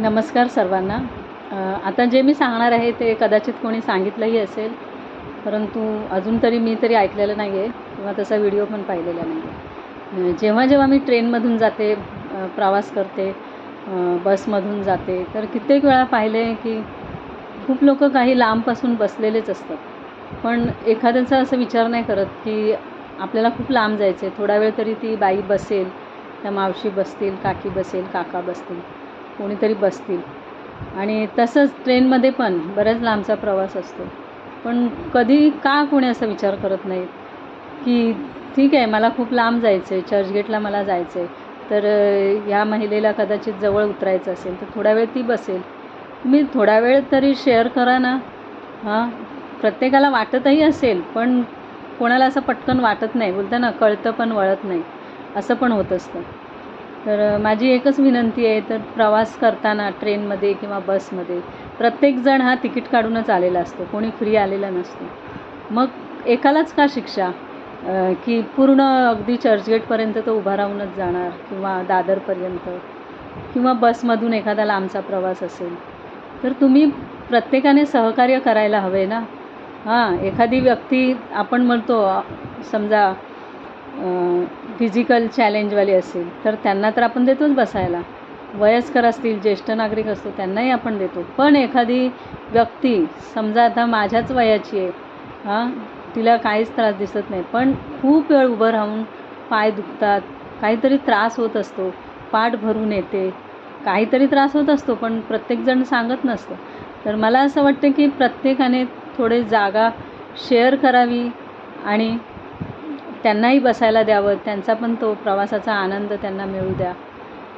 नमस्कार सर्वांना. आता जे मी सांगणार आहे ते कदाचित कोणी सांगितलंही असेल परंतु अजून तरी मी तरी ऐकलेलं नाही आहे किंवा तसा व्हिडिओ पण पाहिलेला नाही आहे जेव्हा जेव्हा मी ट्रेनमधून जाते प्रवास करते बसमधून जाते तर कित्येक वेळा पाहिले की खूप लोक काही लांबपासून बसलेलेच असतात. पण एखाद्याचा असं विचार नाही करत की आपल्याला खूप लांब जायचं आहे थोडा वेळ तरी ती बाई बसेल त्या मावशी बसतील काकी बसेल काका बसतील. कोणीतरी बसतील. आणि तसंच ट्रेनमध्ये पण बऱ्याच लांबचा प्रवास असतो. पण कधी का कोणी असा विचार करत नाहीत? की ठीक आहे मला खूप लांब जायचं आहे चर्चगेटला मला जायचं आहे तर या ह्या महिलेला कदाचित जवळ उतरायचं असेल तर थोडा वेळ ती बसेल. तुम्ही थोडा वेळ तरी शेअर करा ना. हां प्रत्येकाला वाटतही असेल पण कोणाला असं पटकन वाटत नाही. बोलतं ना कळतं पण वळत नाही. असं पण होत असतं. तर माझी एकच विनंती आहे तर प्रवास करताना ट्रेनमध्ये किंवा बसमध्ये प्रत्येकजण हा तिकीट काढूनच आलेला असतो. कोणी फ्री आलेला नसतो. मग एकालाच का शिक्षा? की पूर्ण अगदी चर्चगेटपर्यंत तो उभा राहूनच जाणार किंवा दादरपर्यंत किंवा बसमधून एखादा लांबचा प्रवास असेल. तर तुम्ही प्रत्येकाने सहकार्य करायला हवे ना? हां एखादी व्यक्ती आपण म्हणतो समजा फिजिकल चॅलेंजवाली असेल तर त्यांना तर आपण देतोच बसायला. वयस्कर असतील ज्येष्ठ नागरिक असतो त्यांनाही आपण देतो. पण एखादी व्यक्ती समजा आता माझ्याच वयाची आहे हां तिला काहीच त्रास दिसत नाही पण खूप वेळ उभं राहून पाय दुखतात काहीतरी त्रास होत असतो पाठ भरून येते काहीतरी त्रास होत असतो पण प्रत्येकजण सांगत नसतं. तर मला असं वाटतं की प्रत्येकाने थोडे जागा शेअर करावी आणि त्यांनाही बसायला द्यावं त्यांचा पण तो प्रवासाचा आनंद त्यांना मिळू द्या.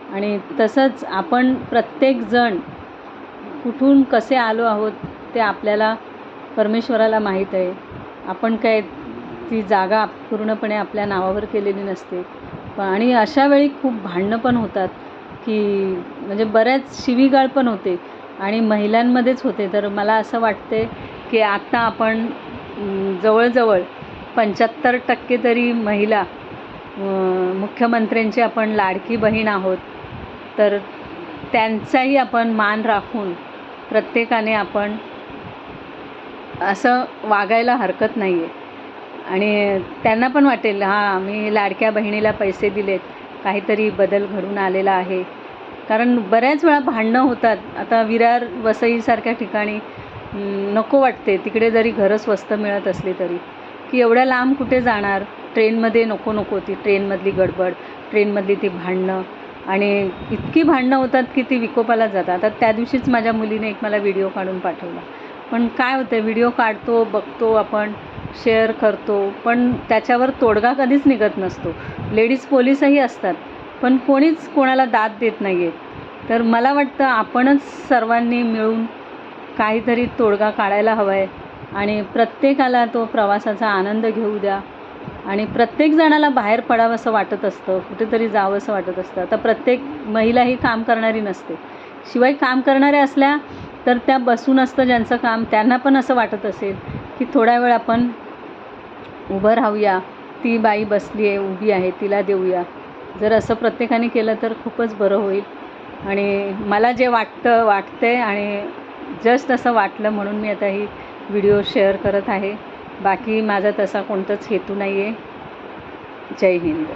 आणि तसंच आपण प्रत्येकजण कुठून कसे आलो आहोत ते आपल्याला परमेश्वराला माहीत आहे. आपण काय ती जागा पूर्णपणे आपल्या नावावर केलेली नसते. आणि अशा वेळी खूप भांडणं पण होतात की म्हणजे बऱ्याच शिवीगाळ पण होते आणि महिलांमध्येच होते. तर मला असं वाटते की आत्ता आपण जवळजवळ पंच्याहत्तर टक्के तरी महिला मुख्यमंत्र्यांची आपण लाडकी बहीण आहोत. तर त्यांचाही आपण मान राखून प्रत्येकाने आपण असं वागायला हरकत नाही आहे आणि त्यांना पण वाटेल हां मी लाडक्या बहिणीला पैसे दिलेत काहीतरी बदल घडून आलेला आहे. कारण बऱ्याच वेळा भांडणं होतात. आता विरार वसईसारख्या ठिकाणी नको वाटते. तिकडे जरी घरं स्वस्त मिळत असली तरी. की एवढ्या लांब कुठे जाणार? ट्रेनमध्ये नको नको. ती ट्रेनमधली गडबड ट्रेनमधली ती भांडणं. आणि इतकी भांडणं होतात की ती विकोपाला जातात. आता त्या दिवशीच माझ्या मुलीने एक मला व्हिडिओ काढून पाठवला. पण काय होतं व्हिडिओ काढतो बघतो आपण शेअर करतो. पण त्याच्यावर तोडगा कधीच निघत नसतो. लेडीज पोलीसही असतात. पण कोणीच कोणाला दाद देत नाही आहेत तर मला वाटतं आपणच सर्वांनी मिळून काहीतरी तोडगा काढायला हवा आहे आणि प्रत्येकाला तो प्रवासाचा आनंद घेऊ द्या. आणि प्रत्येक जणाला बाहेर पडावं असं वाटत असतं कुठेतरी जावं असं वाटत असतं. आता प्रत्येक महिला ही काम करणारी नसते. शिवाय काम करणाऱ्या असल्या तर त्या बसून असतं ज्यांचं काम त्यांना पण असं वाटत असेल की थोडा वेळ आपण उभं राहूया. ती बाई बसली आहे उभी आहे तिला देऊया. जर असं प्रत्येकाने केलं तर खूपच बरं होईल. आणि मला जे वाटतं वाटते आणि जस्ट असं वाटलं म्हणून मी आता ही व्हिडिओ शेअर करत आहे. बाकी माझा तसा कोणताच हेतू नाही आहे जय हिंद.